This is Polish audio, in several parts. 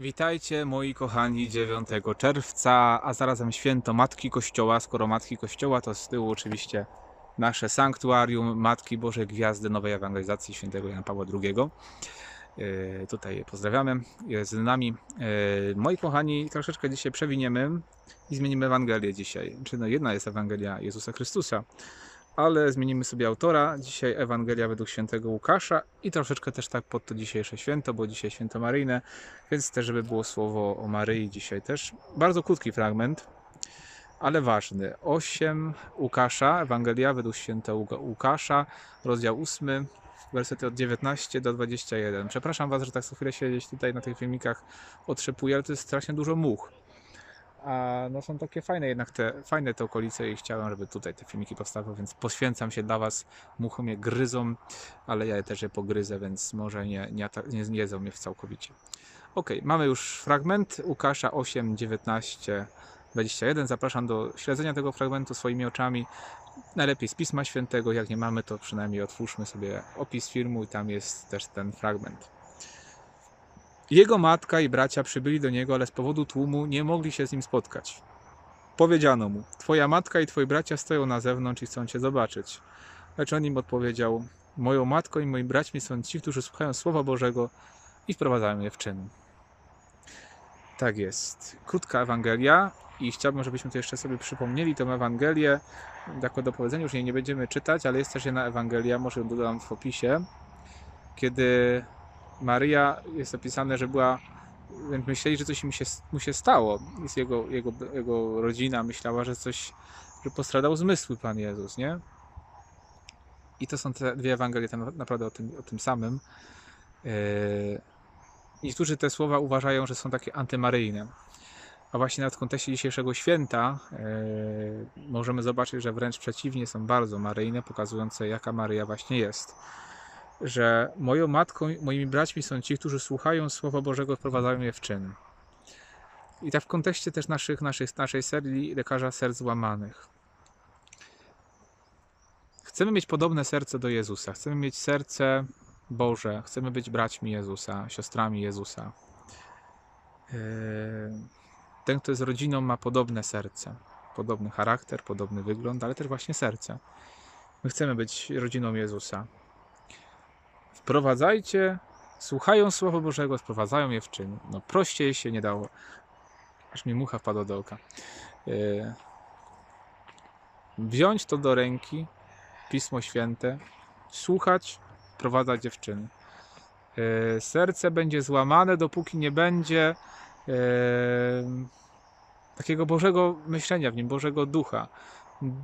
Witajcie moi kochani 9 czerwca, a zarazem święto Matki Kościoła. Skoro Matki Kościoła, to z tyłu oczywiście nasze sanktuarium Matki Bożej Gwiazdy Nowej Ewangelizacji Świętego Jana Pawła II. E, Tutaj pozdrawiamy, jest z nami. E, Moi kochani, troszeczkę dzisiaj przewiniemy i zmienimy Ewangelię dzisiaj. Czy no jedna jest Ewangelia Jezusa Chrystusa, ale zmienimy sobie autora. Dzisiaj Ewangelia według świętego Łukasza i troszeczkę też tak pod to dzisiejsze święto, bo dzisiaj święto Maryjne, więc też żeby było słowo o Maryi dzisiaj też. Bardzo krótki fragment, ale ważny. 8 Łukasza, Ewangelia według świętego Łuka- Łukasza, rozdział 8, wersety od 19 do 21. Przepraszam Was, że tak co chwilę siedzieć tutaj na tych filmikach otrzepuję, ale to jest strasznie dużo much. A no są takie fajne jednak te, fajne te okolice i chciałem, żeby tutaj te filmiki powstały, więc poświęcam się dla Was. Muchy mnie gryzą, ale ja też je pogryzę, więc może nie, nie, nie, nie jedzą całkowicie. Ok, mamy już fragment Łukasza 8, 19, 21. Zapraszam do śledzenia tego fragmentu swoimi oczami. Najlepiej z Pisma Świętego, jak nie mamy, to przynajmniej otwórzmy sobie opis filmu i tam jest też ten fragment. Jego matka i bracia przybyli do niego, ale z powodu tłumu nie mogli się z nim spotkać. Powiedziano mu: Twoja matka i twoi bracia stoją na zewnątrz i chcą cię zobaczyć. Lecz on im odpowiedział: Moją matką i moimi braćmi są ci, którzy słuchają Słowa Bożego i wprowadzają je w czyn. Tak jest. Krótka Ewangelia i chciałbym, żebyśmy to jeszcze sobie przypomnieli tę Ewangelię. Jako dopowiedzenie już jej nie będziemy czytać, ale jest też jedna Ewangelia, może ją dodam w opisie, kiedy Maryja jest opisane, że była, więc myśleli, że coś mu się, mu się stało. Jego, jego, jego rodzina myślała, że coś, że postradał zmysły Pan Jezus, nie? I to są te dwie Ewangelie tam naprawdę o tym, o tym samym. Yy, Niektórzy te słowa uważają, że są takie antymaryjne. A właśnie nawet w kontekście dzisiejszego święta yy, możemy zobaczyć, że wręcz przeciwnie są bardzo maryjne, pokazujące jaka Maryja właśnie jest że moją matką, moimi braćmi są ci, którzy słuchają Słowa Bożego, wprowadzają je w czyn. I tak w kontekście też naszych, naszych, naszej serii Lekarza Serc Złamanych. Chcemy mieć podobne serce do Jezusa. Chcemy mieć serce Boże. Chcemy być braćmi Jezusa, siostrami Jezusa. Yy, Ten, kto jest rodziną, ma podobne serce. Podobny charakter, podobny wygląd, ale też właśnie serce. My chcemy być rodziną Jezusa wprowadzajcie, słuchają Słowa Bożego, wprowadzają je w czyn. No prościej się nie dało. Aż mi mucha wpadła do oka. Yy, Wziąć to do ręki, Pismo Święte, słuchać, wprowadzać czyn. Yy, Serce będzie złamane, dopóki nie będzie yy, takiego Bożego myślenia w nim, Bożego ducha,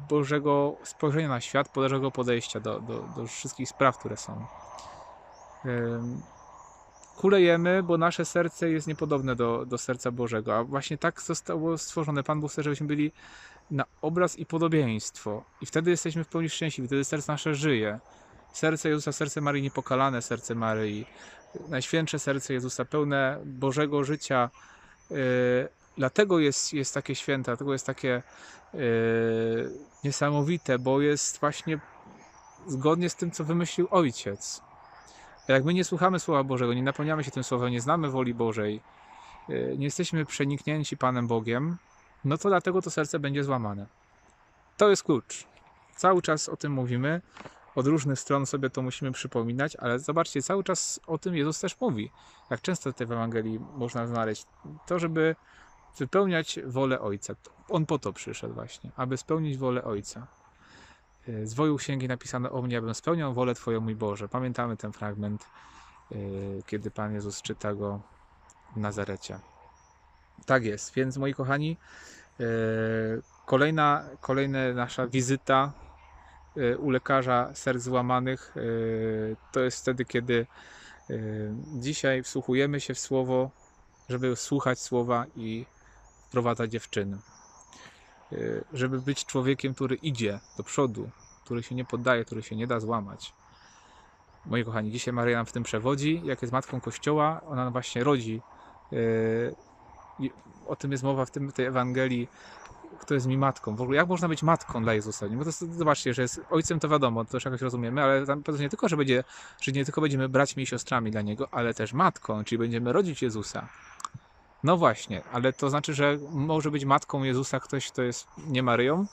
Bożego spojrzenia na świat, Bożego podejścia do, do, do wszystkich spraw, które są. Kulejemy, bo nasze serce jest niepodobne do, do serca Bożego, a właśnie tak zostało stworzone. Pan Bóg chce, żebyśmy byli na obraz i podobieństwo i wtedy jesteśmy w pełni szczęśliwi, wtedy serce nasze żyje. Serce Jezusa, serce Maryi niepokalane, serce Maryi, najświętsze serce Jezusa, pełne Bożego życia. Yy, dlatego jest, jest takie święte, dlatego jest takie yy, niesamowite, bo jest właśnie zgodnie z tym, co wymyślił Ojciec. A jak my nie słuchamy Słowa Bożego, nie napełniamy się tym Słowem, nie znamy woli Bożej, yy, nie jesteśmy przeniknięci Panem Bogiem, no to dlatego to serce będzie złamane. To jest klucz. Cały czas o tym mówimy, od różnych stron sobie to musimy przypominać, ale zobaczcie, cały czas o tym Jezus też mówi. Jak często te w Ewangelii można znaleźć, to żeby wypełniać wolę Ojca. On po to przyszedł właśnie, aby spełnić wolę Ojca. Yy, Z woju księgi napisano o mnie, abym spełniał wolę Twoją, mój Boże. Pamiętamy ten fragment, yy, kiedy Pan Jezus czyta go w Nazarecie. Tak jest, więc moi kochani, yy, kolejna, kolejna nasza wizyta u lekarza serc złamanych to jest wtedy, kiedy dzisiaj wsłuchujemy się w słowo, żeby słuchać słowa i wprowadzać je w czyn. Yy, Żeby być człowiekiem, który idzie do przodu, który się nie poddaje, który się nie da złamać. Moi kochani, dzisiaj Maryja nam w tym przewodzi. Jak jest matką Kościoła, ona właśnie rodzi. i O tym jest mowa w tym, tej Ewangelii, kto jest mi matką. W ogóle jak można być matką dla Jezusa? Bo to zobaczcie, że jest ojcem to wiadomo, to już jakoś rozumiemy, ale tam nie tylko, że będzie, że nie tylko będziemy braćmi i siostrami dla Niego, ale też matką, czyli będziemy rodzić Jezusa. No właśnie, ale to znaczy, że może być matką Jezusa ktoś, kto jest nie Maryją?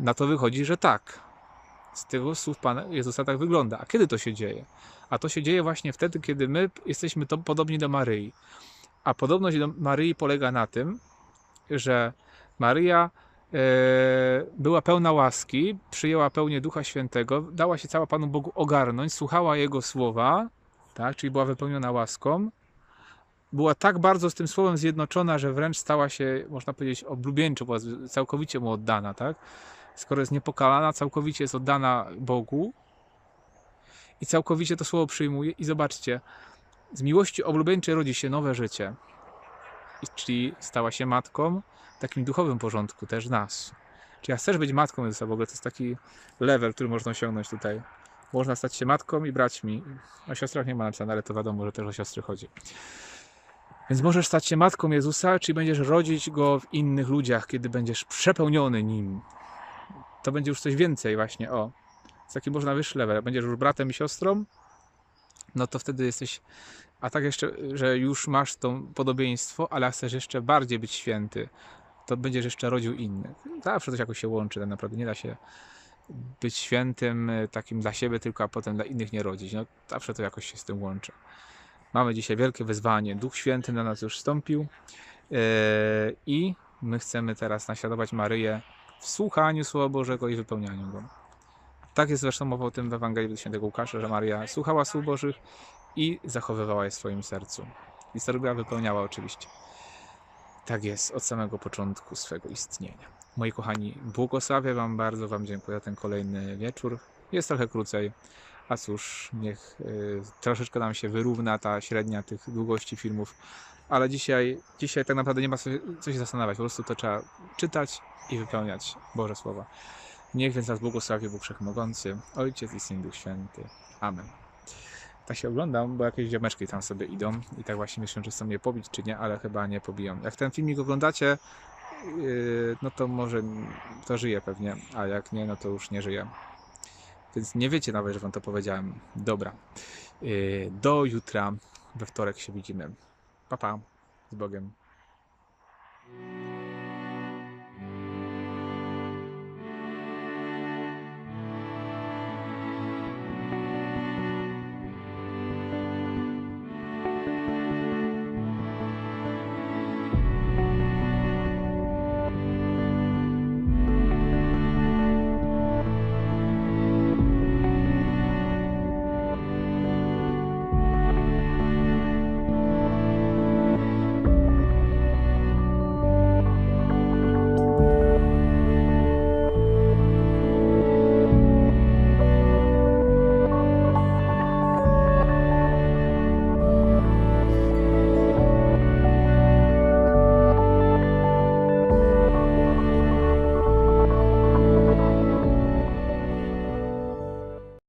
Na to wychodzi, że tak. Z tego słów Pana Jezusa tak wygląda. A kiedy to się dzieje? A to się dzieje właśnie wtedy, kiedy my jesteśmy to podobni do Maryi. A podobność do Maryi polega na tym, że Maryja e, była pełna łaski, przyjęła pełnię Ducha Świętego, dała się cała Panu Bogu ogarnąć, słuchała Jego słowa, tak, czyli była wypełniona łaską. Była tak bardzo z tym słowem zjednoczona, że wręcz stała się, można powiedzieć, oblubieńczo, była całkowicie mu oddana, tak? Skoro jest niepokalana, całkowicie jest oddana Bogu i całkowicie to słowo przyjmuje. I zobaczcie, z miłości oblubieńczej rodzi się nowe życie. Czyli stała się matką w takim duchowym porządku też nas. Czy ja chcesz być matką Jezusa? W ogóle to jest taki level, który można osiągnąć tutaj. Można stać się matką i braćmi. O siostrach nie ma napisane, ale to wiadomo, że też o siostry chodzi. Więc możesz stać się matką Jezusa, czyli będziesz rodzić go w innych ludziach, kiedy będziesz przepełniony nim. To będzie już coś więcej właśnie, o. Z taki można wyższy level. Będziesz już bratem i siostrą, no to wtedy jesteś a tak jeszcze, że już masz to podobieństwo, ale chcesz jeszcze bardziej być święty, to będziesz jeszcze rodził innych. Zawsze to jakoś się łączy, tak naprawdę nie da się być świętym takim dla siebie tylko, a potem dla innych nie rodzić. No, zawsze to jakoś się z tym łączy. Mamy dzisiaj wielkie wyzwanie. Duch Święty na nas już wstąpił e, i my chcemy teraz naśladować Maryję w słuchaniu Słowa Bożego i wypełnianiu go. Tak jest zresztą mowa o tym w Ewangelii Świętego Łukasza, że Maria słuchała Słów Bożych i zachowywała je w swoim sercu. I robiła, wypełniała oczywiście. Tak jest, od samego początku swego istnienia. Moi kochani, błogosławię Wam bardzo, Wam dziękuję za ten kolejny wieczór. Jest trochę krócej, a cóż, niech y, troszeczkę nam się wyrówna ta średnia tych długości filmów. Ale dzisiaj, dzisiaj tak naprawdę nie ma co, się zastanawiać, po prostu to trzeba czytać i wypełniać Boże Słowa. Niech więc nas błogosławi Bóg Wszechmogący, Ojciec i Syn Duch Święty. Amen. Tak się oglądam, bo jakieś ziomeczki tam sobie idą i tak właśnie myślę, czy chcą mnie pobić, czy nie, ale chyba nie pobiją. Jak ten filmik oglądacie, yy, no to może to żyje pewnie, a jak nie, no to już nie żyje. Więc nie wiecie nawet, że wam to powiedziałem. Dobra. Yy, do jutra. We wtorek się widzimy. Pa, pa. Z Bogiem.